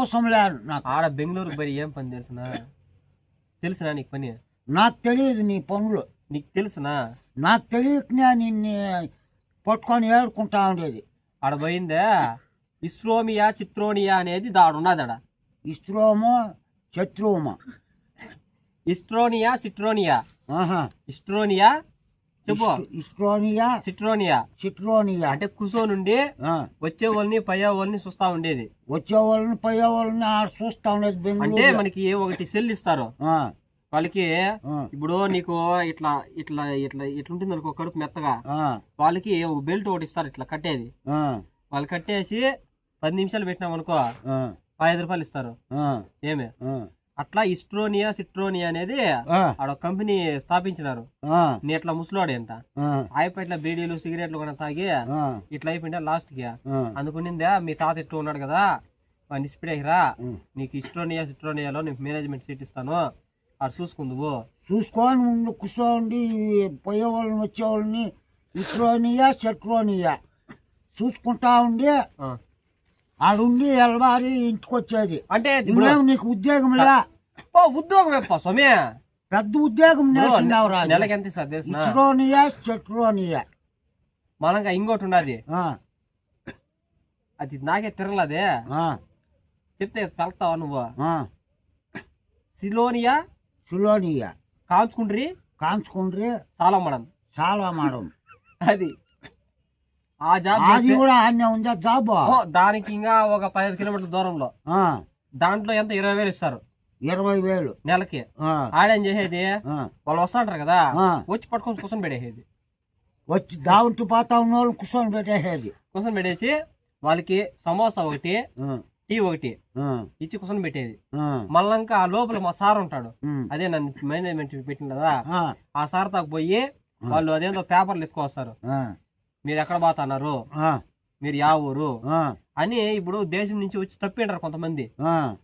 అవసరం లేదు నాకు. ఆడ బెంగళూరు పోయి ఏం పని తెలుసునా? తెలుసునా నీకు పని? నాకు తెలియదు నీ పనులు. నీకు తెలుసునా? నాకు తెలియకనే నిన్ను పట్టుకొని ఏడుకుంటా ఉండేది. ఆడ పోయిందే? ఇస్రోమియా చిత్రోనియా అనేది దాడు ఉన్నది ఆడ. ఇస్త్రోమో శత్రువుమో. ఇస్ట్రోనియా సిట్రోనియా ఆహా. ఇస్ట్రోనియా చెప్పు. ఇస్ట్- ఇస్ట్రోనియా సిట్రోనియా. సిట్రోనియా. అంటే కుసో నుండి వచ్చే వాళ్ళని పయ్యే వాళ్ళని చూస్తా ఉండేది. వచ్చే వాళ్ళని పోయే వాళ్ళని చూస్తా ఉండేది అంటే మనకి ఒకటి సెల్ ఇస్తారు. వాళ్ళకి ఇప్పుడు నీకు ఇట్లా ఇట్లా ఇట్లా ఇట్లా ఉంటుంది అనుకో కడుపు మెత్తగా. వాళ్ళకి ఒక బెల్ట్ ఒకటి ఇస్తారు ఇట్లా కట్టేది. వాళ్ళు కట్టేసి పది నిమిషాలు పెట్టినాం అనుకో ఐదు రూపాయలు ఇస్తారు. ఏమే? అట్లా ఇస్ట్రోనియా సిట్రోనియా అనేది ఆడ కంపెనీ స్థాపించినారు. నీ ఇట్లా ముసలోడే అంట. అయిపోయి ఇట్లా బీడీలు సిగరెట్లు కూడా తాగి ఇట్లా అయిపోయిందా లాస్ట్కి అందుకునిందా మీ తాత ఇట్లా ఉన్నాడు కదా వాడిని ఇస్పిడేరా నీకు ఇస్ట్రోనియా సిట్రోనియాలో నీకు మేనేజ్మెంట్ సీట్ ఇస్తాను. అది చూసుకుందువు చూసుకొని ముందు కూర్చోండి. పోయే వాళ్ళని వచ్చే వాళ్ళని ఇస్ట్రోనియా శత్రోనియా చూసుకుంటా ఉండి. ఆడుండి ఎలబారి ఇంటికి వచ్చేది అంటే నీకు ఉద్యోగం లే? ఓ ఉద్యోగం ఎప్ప స్వామి? పెద్ద ఉద్యోగం నేర్చినావురా నెలకి ఎంత తెలిసిన ఇస్ట్రోనియా శత్రోనియా మనంగా ఇంకోటి ఉన్నది ఆ, అది నాకే తిరగలదే. ఆ, చెప్తే పెళ్తావా నువ్వు. సిలోనియా? సులోనియా. కాంచుకుండ్రి? కాంచుకుండ్రి చాలా మడం చాలా మాడం అది. ఆ జాబ్ అది కూడా ఉందా జాబ్? దానికి ఇంకా ఒక పదిహేను కిలోమీటర్ల దూరంలో. ఆ, దాంట్లో ఎంత? ఇరవై వేలు ఇస్తారు. ఇరవై వేలు. నెలకి. ఆడేం చేసేది? వాళ్ళు వస్తాంటారు కదా. వచ్చి పట్టుకొని కూర్చొని పెట్టేసేది. వచ్చి దావంటి పోతా ఉన్న వాళ్ళు కూర్చొని పెట్టేసేది. కూర్చొని పెట్టేసి వాళ్ళకి సమోసా ఒకటి టీ ఒకటి ఇచ్చి కూర్చొని పెట్టేది. ఆ, మళ్ళీ ఇంకా ఆ లోపల మా సార్ ఉంటాడు. అదే నన్ను మేనేజ్మెంట్ పెట్టింది కదా ఆ, సార్ తాకు పోయి వాళ్ళు అదేందో పేపర్లు ఎత్తుకొస్తారు మీరు ఎక్కడ పోతున్నారు? ఆ, మీరు యా ఊరు? అని ఇప్పుడు దేశం నుంచి వచ్చి తప్పింటారు కొంతమంది.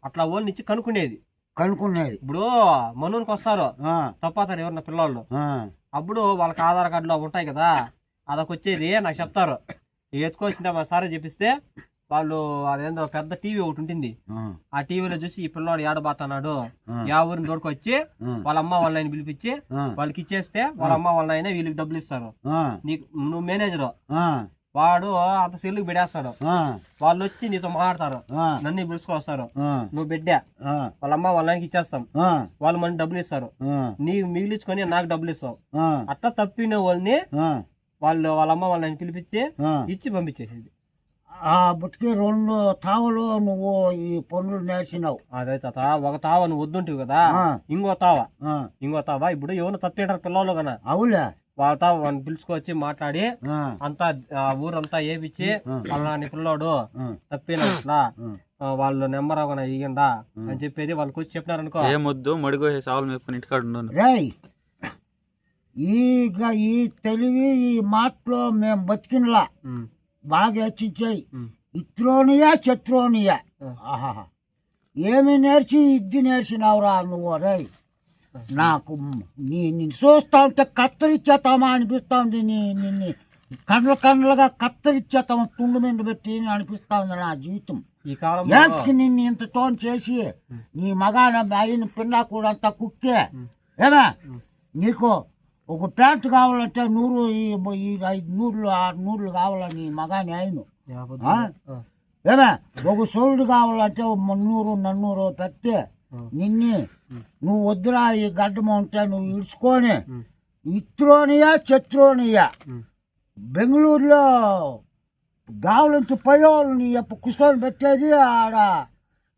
అట్లా వాళ్ళని ఇచ్చి కనుక్కునేది. కనుక్కునేది ఇప్పుడు మనూరికి వస్తారు. ఆ, తప్పుతారు ఎవరన్నా పిల్లలు అప్పుడు వాళ్ళకి ఆధార్ కార్డులో ఉంటాయి కదా అదొక వచ్చేది నాకు చెప్తారు. ఇవి ఎత్తుకొచ్చింటే మా సారే చెప్పిస్తే వాళ్ళు అదేందో పెద్ద టీవీ ఒకటి ఉంటుంది ఆ, టీవీలో చూసి ఈ పిల్లోడు ఏడబాతున్నాడు. యా ఊరిని దొరకొచ్చి ఆ, వాళ్ళ అమ్మ వాళ్ళ ఆయన పిలిపించి వాళ్ళకి ఇచ్చేస్తే వాళ్ళ అమ్మ వాళ్ళ ఆయన వీళ్ళకి డబ్బులు ఇస్తారు. నీకు నువ్వు మేనేజర్. వాడు అంత సెల్లుకి పెడేస్తాడు వాళ్ళు వచ్చి నీతో మాట్లాడతారు. నన్ను పిలుచుకొస్తారు. నువ్వు బిడ్డా. ఆ, వాళ్ళ అమ్మ వాళ్ళ ఆయనకి ఇచ్చేస్తాం వాళ్ళు మనకి డబ్బులు ఇస్తారు. నీకు మిగిలించుకొని నాకు డబ్బులు ఇస్తావు. అట్లా తప్పిన వాళ్ళని వాళ్ళు వాళ్ళ అమ్మ వాళ్ళని పిలిపించి. ఇచ్చి పంపించేసేది. ఆ బుట్టికి రెండు తావులు నువ్వు ఈ పనులు నేర్చినావు. అదే తాత ఒక తావ నువ్వు వద్దుంటివి కదా. ఇంకో తావ. ఇంకో తావ ఇప్పుడు ఎవరు తప్పింటారు పిల్లలు కన అవులే. వాళ్ళ తావ వాళ్ళని పిలుచుకొచ్చి మాట్లాడి అంతా ఆ ఊరంతా ఏపిచ్చి పలాని పిల్లోడు తప్పిన వాళ్ళు నెంబర్ అవగానే ఇయ్యండా అని చెప్పేది వాళ్ళకి వచ్చి చెప్పినారనుకో. ఏమొద్దు మడిగోసే సావులు మేపుకొని ఇంటికాడ ఉండు రేయ్ ఈగ ఈ తెలివి ఈ మాటలో మేము బతికినలా. బాగా హెచ్చించాయి. ఇత్రోనియా శత్రోనియా ఆ. ఆహాహా. ఏమి నేర్చి ఇద్ది నేర్చినావురా నువ్వు రే నాకు నీ నిన్ను చూస్తా ఉంటే కత్తరిచ్చేతామా అనిపిస్తా ఉంది. నీ నిన్ను కండ్ల కండ్లుగా కత్తరిచ్చేతామా తుండు మీద పెట్టి అనిపిస్తా ఉంది నా జీవితం. ఏంటికి నిన్ను ఇంత టోన్ చేసి నీ మగాన అయిన పిల్ల కూడా అంతా కుక్కే. ఏమే? నీకు ఒక ప్యాంట్ కావాలంటే నూరు ఈ- ఐదు నూర్లు ఆరు నూర్లు కావాలని మగాని అయిన ఏమే? ఒక సోలుడు కావాలంటే మున్నూరు నన్నూరు పెట్టి నిన్ని నువ్వు వద్దురా ఈ గడ్డమ ఉంటే నువ్వు ఇడుచుకొని ఇత్రోనియా శత్రోనియా. ఉమ్. బెంగళూరులో గావులంటి పయోలు నీ యొక్క కూర్చొని పెట్టేది ఆడ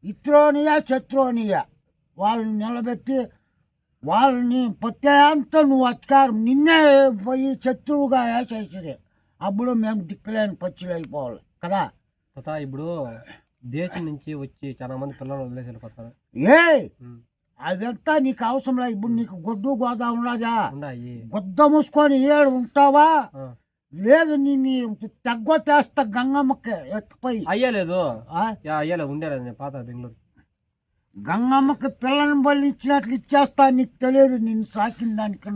ఇత్రోనియా శత్రోనియా. వాళ్ళని నిలబెట్టి వాళ్ళని పొట్టేంత నువ్వు అధికారం నిన్నే పోయి శత్రువుగా వేసేసిరే అప్పుడు మేము దిక్కులేని పచ్చులు అయిపోవాలి కదా? తాత ఇప్పుడు దేశం నుంచి వచ్చి చాలా మంది పిల్లలు వదిలేసి వెళ్ళిపోతారు ఏ అదంతా నీకు అవసరం లేదు. ఇప్పుడు నీకు గొడ్డు గోదా ఉన్నాయి గుద్ద మూసుకొని ఏడు ఉంటావా. లేదు నీ తగ్గొట్టేస్తా గంగమ్మకి ఎత్తుపోయి అయ్యలేదు. అయ్యలేదు. నేను పాత బెంగళూరు. గంగమ్మకి పిల్లని బలి ఇచ్చినట్లు ఇచ్చేస్తా నీకు తెలియదు. నిన్ను సాకిన దానికన్నా.